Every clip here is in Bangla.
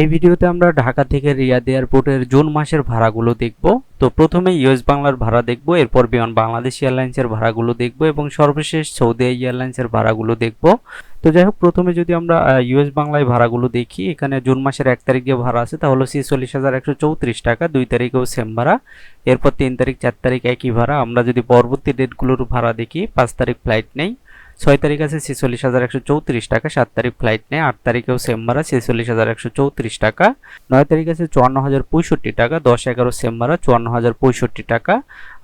এই ভিডিওতে আমরা ঢাকা থেকে রিয়াদ এয়ারপোর্টের জুন মাসের ভাড়াগুলো দেখব। তো প্রথমে ইউএস বাংলার ভাড়া দেখব, এরপর বিমান বাংলাদেশ এয়ারলাইন্সের ভাড়াগুলো দেখব এবং সর্বশেষ সৌদি এয়ারলাইন্সের ভাড়াগুলো দেখব। তো যাই হোক, প্রথমে যদি আমরা ইউএস বাংলায় ভাড়াগুলো দেখি, এখানে জুন মাসের এক তারিখ যে ভাড়া আছে তাহলে ছিচল্লিশ হাজার একশো চৌত্রিশ টাকা, দুই তারিখেও সেম ভাড়া। এরপর তিন তারিখ, চার তারিখ একই ভাড়া। আমরা যদি পরবর্তী ডেটগুলোর ভাড়া দেখি, পাঁচ তারিখ ফ্লাইট নেই। ছয় তারিখ আছে ছেচল্লিশ হাজার একশো চৌত্রিশ টাকা, সাত তারিখ ফ্লাইট নেই আট তারিখেও সেম ভাড়া, ছেচল্লিশ হাজার একশো চৌত্রিশ টাকা। নয় তারিখ আছে চুয়ান্ন হাজার পঁয়ষট্টি টাকা, দশ এগারো সেম ভাড়া, চুয়ান্ন হাজার পঁয়ষট্টি টাকা।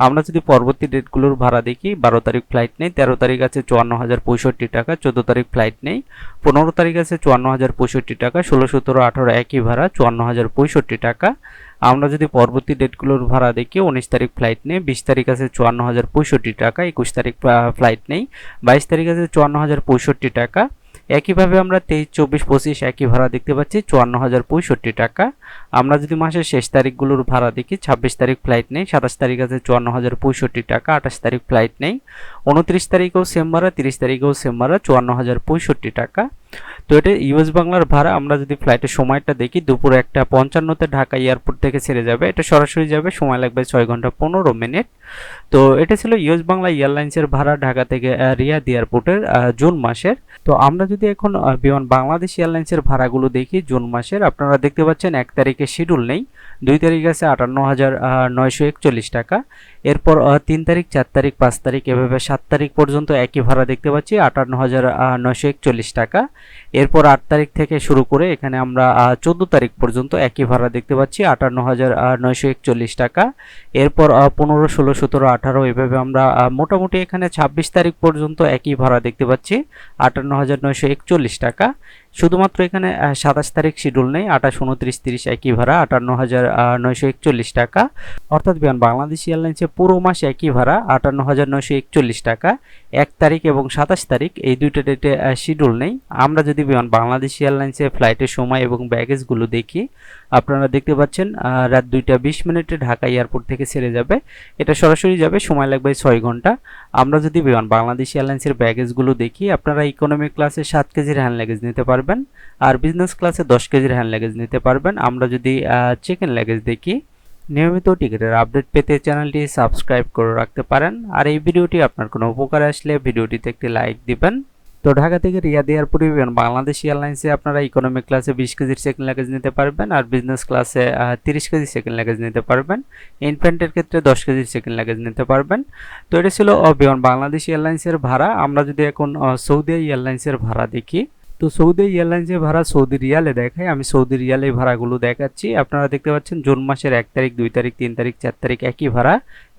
আমরা যদি পরবর্তী ডেটগুলোর ভাড়া দেখি, বারো তারিখ ফ্লাইট নেই তেরো তারিখ আছে চুয়ান্ন হাজার পঁয়ষট্টি টাকা, চোদ্দ তারিখ ফ্লাইট নেই পনেরো তারিখ আছে চুয়ান্ন হাজার পঁয়ষট্টি টাকা, ষোলো, সতেরো, আঠারো একই ভাড়া, চুয়ান্ন হাজার পঁয়ষট্টি টাকা। আমরা যদি পরবর্তী ডেটগুলোর ভাড়া দেখি উনিশ তারিখ ফ্লাইট নেই, বিশ তারিখ আছে চুয়ান্ন হাজার পঁয়ষট্টি টাকা, একুশ তারিখ ফ্লাইট নেই, বাইশ তারিখ আছে চুয়ান্ন হাজার পঁয়ষট্টি টাকা। একইভাবে আমরা তেইশ, চব্বিশ, পঁচিশ একই ভাড়া দেখতে পাচ্ছি, চুয়ান্ন হাজার পঁয়ষট্টি টাকা। আমরা যদি মাসের শেষ তারিখগুলোর ভাড়া দেখি, ছাব্বিশ তারিখ ফ্লাইট নেই, সাতাশ তারিখ আছে চুয়ান্ন হাজার পঁয়ষট্টি টাকা, আঠাশ তারিখ ফ্লাইট নেই। উনত্রিশ তারিখেও সেম ভাড়া, তিরিশ তারিখেও সেম ভাড়া, চুয়ান্ন হাজার পঁয়ষট্টি টাকা। তো এটা ইউএস বাংলার ভাড়া, আমরা যদি ফ্লাইটের সময়টা দেখি, দুপুর একটা পঞ্চান্নতে ঢাকা এয়ারপোর্ট থেকে ছেড়ে যাবে। এটা সরাসরি যাবে, সময় লাগবে ছয় ঘণ্টা পনেরো মিনিট। তো এটা ছিল ইউএস বাংলা এয়ারলাইন্সের ভাড়া ঢাকা থেকে রিয়াদ এয়ারপোর্টের জুন মাসের। তো আমরা যদি এখন বিমান বাংলাদেশ এয়ারলাইন্সের ভাড়াগুলো দেখি, জুন মাসের, আপনারা দেখতে পাচ্ছেন এক তারিখে শিডিউল নেই। দুই তারিখ আছে আটান্ন হাজার নয়শো একচল্লিশ টাকা। এরপর তিন তারিখ, চার তারিখ, পাঁচ তারিখ, এভাবে সাত তারিখ পর্যন্ত একই ভাড়া দেখতে পাচ্ছি আটান্ন হাজার নয়শো একচল্লিশ টাকা। এরপর আট তারিখ থেকে শুরু করে এখানে আমরা চোদ্দ তারিখ পর্যন্ত একই ভাড়া দেখতে পাচ্ছি আটান্ন হাজার নয়শো একচল্লিশ টাকা। এরপর পনেরো, ষোলো, সতেরো, আঠারো, এভাবে আমরা মোটামুটি এখানে ছাব্বিশ তারিখ পর্যন্ত একই ভাড়া দেখতে পাচ্ছি আটান্ন হাজার নয়শো একচল্লিশ টাকা। শুধুমাত্র এখানে সাতাশ তারিখ শিডিউল নেই, আঠাশ, উনত্রিশ, তিরিশ একই ভাড়া, আটান্ন হাজার নয়শো একচল্লিশ টাকা। অর্থাৎ বিমান, বাংলাদেশ এয়ারলাইন্সে পুরো মাস একই ভাড়া, আটান্ন হাজার, নয়শো একচল্লিশ টাকা। এক তারিখ এবং সাতাশ তারিখ এই দুইটা ডেটে শিডিউল নেই। আমরা যদি বিমান, বাংলাদেশ এয়ারলাইন্সে ফ্লাইটের সময় এবং ব্যাগেজগুলো দেখি, আপনারা দেখতে পাচ্ছেন রাত দুইটা বিশ মিনিটে ঢাকা এয়ারপোর্ট থেকে ছেড়ে যাবে। এটা সরাসরি যাবে, সময় লাগবে ছয় ঘণ্টা। আমরা যদি বিমান, বাংলাদেশ এয়ারলাইন্সের ব্যাগেজগুলো দেখি, আপনারা ইকোনমি ক্লাসে সাত কেজির হ্যান্ড লাগেজ নিতে পারবেন আর বিজনেস ক্লাসে দশ কেজির হ্যান্ড লাগেজ নিতে পারবেন। আমরা যদি চিকেন লাগেজ দেখি, নিয়মিত টিকিটের আপডেট পেতে চ্যানেলটি সাবস্ক্রাইব করে রাখতে পারেন। আর এই ভিডিওটি আপনার কোনো উপকার আসলে ভিডিওটিতে একটি লাইক দিবেন। তো ঢাকা থেকে রিয়াদ এয়ারপোর্ট বিমান বাংলাদেশ এয়ারলাইন্সে আপনারা ইকোনমিক ক্লাসে বিশ কেজির সেকেন্ড লাগেজ নিতে পারবেন আর বিজনেস ক্লাসে তিরিশ কেজি সেকেন্ড লাগেজ নিতে পারবেন। ইনফ্যান্টের ক্ষেত্রে দশ কেজির সেকেন্ড লাগেজ নিতে পারবেন। তো এটা ছিল বিমান বাংলাদেশ এয়ারলাইন্সের ভাড়া। আমরা যদি এখন সৌদি এয়ারলাইন্সের ভাড়া দেখি তো সৌদি এয়ারলাইন্সের ভাড়া সৌদি রিয়ালে দেখায় আমি সৌদি রিয়ালে ভাড়াগুলো দেখাচ্ছি। আপনারা দেখতে পাচ্ছেন জুন মাসের এক তারিখ, দুই তারিখ, তিন তারিখ, চার তারিখ একই ভাড়া,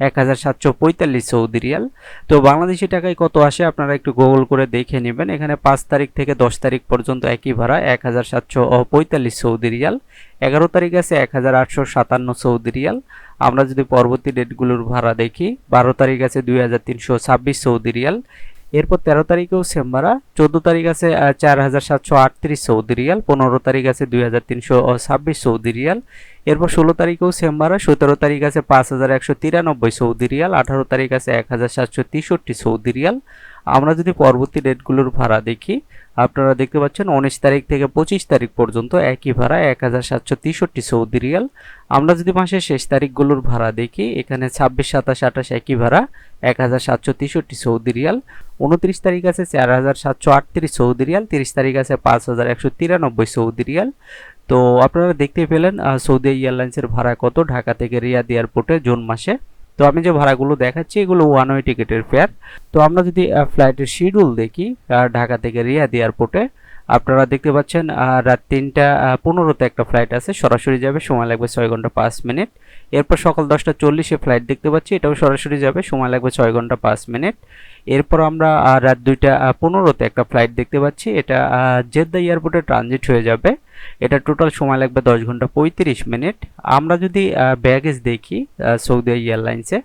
এক হাজার সাতশো পঁয়তাল্লিশ সৌদি রিয়াল। তো বাংলাদেশি টাকায় কত আসে আপনারা একটু গুগল করে দেখে নেবেন। এখানে পাঁচ তারিখ থেকে দশ তারিখ পর্যন্ত একই ভাড়া, এক হাজার সাতশো পঁয়তাল্লিশ সৌদি রিয়াল। এগারো তারিখ আছে এক হাজার আটশো সাতান্ন সৌদি রিয়াল। আমরা যদি পরবর্তী ডেটগুলোর ভাড়া দেখি, বারো তারিখ আছে দুই হাজার তিনশো ছাব্বিশ সৌদি রিয়াল। এরপর তেরো তারিখেও সেম্বারা চোদ্দ তারিখ আছে চার হাজার সাতশো আটত্রিশ সৌদি রিয়াল, পনেরো তারিখ আছে দুই হাজার তিনশো ছাব্বিশ সৌদি রিয়াল। এরপর ষোলো তারিখেও সেম্বারা সতেরো তারিখ আছে পাঁচ হাজার একশো তিরানব্বই সৌদি রিয়াল, আঠারো তারিখ আছে এক হাজার সাতশো তেষট্টি সৌদি রিয়াল। আমরা যদি পরবর্তী ডেটগুলোর ভাড়া দেখি, আপনারা দেখতে পাচ্ছেন উনিশ তারিখ থেকে পঁচিশ তারিখ পর্যন্ত একই ভাড়া এক হাজার সাতশো তেষট্টি সৌদি রিয়াল। আমরা যদি মাসের শেষ তারিখগুলোর ভাড়া দেখি, এখানে ছাব্বিশ, সাতাশ, আঠাশ একই ভাড়া এক হাজার সাতশো তেষট্টি সৌদি রিয়াল। উনত্রিশ তারিখ আছে চার হাজার সাতশো আটত্রিশ সৌদি রিয়াল, তিরিশ তারিখ আছে পাঁচ হাজার একশো তিরানব্বই সৌদি রিয়াল। তো আপনারা দেখতে পেলেন সৌদি এয়ারলাইন্সের ভাড়া কত, ঢাকা থেকে রিয়াদ এয়ারপোর্টে জুন মাসে। তো আমি যে ভাড়াগুলো দেখাচ্ছি, এগুলো ওয়ান ওয়ে টিকিটের ফেয়ার তো আমরা যদি ফ্লাইটের শিডিউল দেখি ঢাকা থেকে রিয়াদ এয়ারপোর্টে আপনারা দেখতে পাচ্ছেন রাত তিনটা পনেরোতে একটা ফ্লাইট আছে, সরাসরি যাবে, সময় লাগবে ছয় ঘণ্টা পাঁচ মিনিট। এরপর সকাল দশটা চল্লিশে ফ্লাইট দেখতে পাচ্ছি, এটাও সরাসরি যাবে, সময় লাগবে ছয় ঘণ্টা পাঁচ মিনিট। এরপর আমরা রাত দুইটা পনেরোতে একটা ফ্লাইট দেখতে পাচ্ছি, এটা জেদ্দা এয়ারপোর্টে ট্রানজিট হয়ে যাবে। এটা টোটাল সময় লাগবে দশ ঘণ্টা পঁয়ত্রিশ মিনিট। আমরা যদি ব্যাগেজ দেখি সৌদি এয়ারলাইন্সে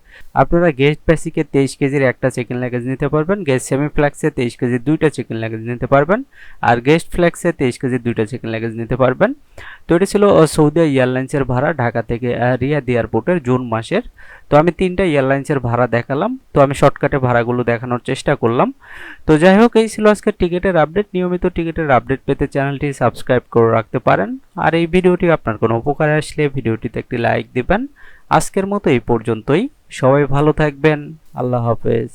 আপনারা গেস্ট বেসিকে তেইশ কেজির একটা চেকিং লাগেজ নিতে পারবেন গেস্ট সেমি ফ্ল্যাক্সে তেইশ কেজির দুইটা চেকিং লাগেজ নিতে পারবেন, আর গেস্ট ফ্ল্যাক্সে তেইশ কেজির দুইটা চেকিং লাগেজ নিতে পারবেন। তো এটা ছিল সৌদি এয়ারলাইন্সের ভাড়া, ঢাকা থেকে রিয়াদ এয়ারপোর্টের জুন মাসের। তো আমি তিনটা এয়ারলাইন্সের ভাড়া দেখালাম। তো আমি শর্টকাটে ভাড়াগুলো দেখানোর চেষ্টা করলাম। তো যাই হোক, এই ছিল আজকের টিকিটের আপডেট নিয়মিত টিকিটের আপডেট পেতে চ্যানেলটি সাবস্ক্রাইব করে রাখতে পারেন। আর এই ভিডিওটি আপনার কোনো উপকারে আসলে ভিডিওটিতে একটি লাইক দিবেন। আজকের মতো এই পর্যন্তই। সবাই ভালো থাকবেন। আল্লাহ হাফেজ।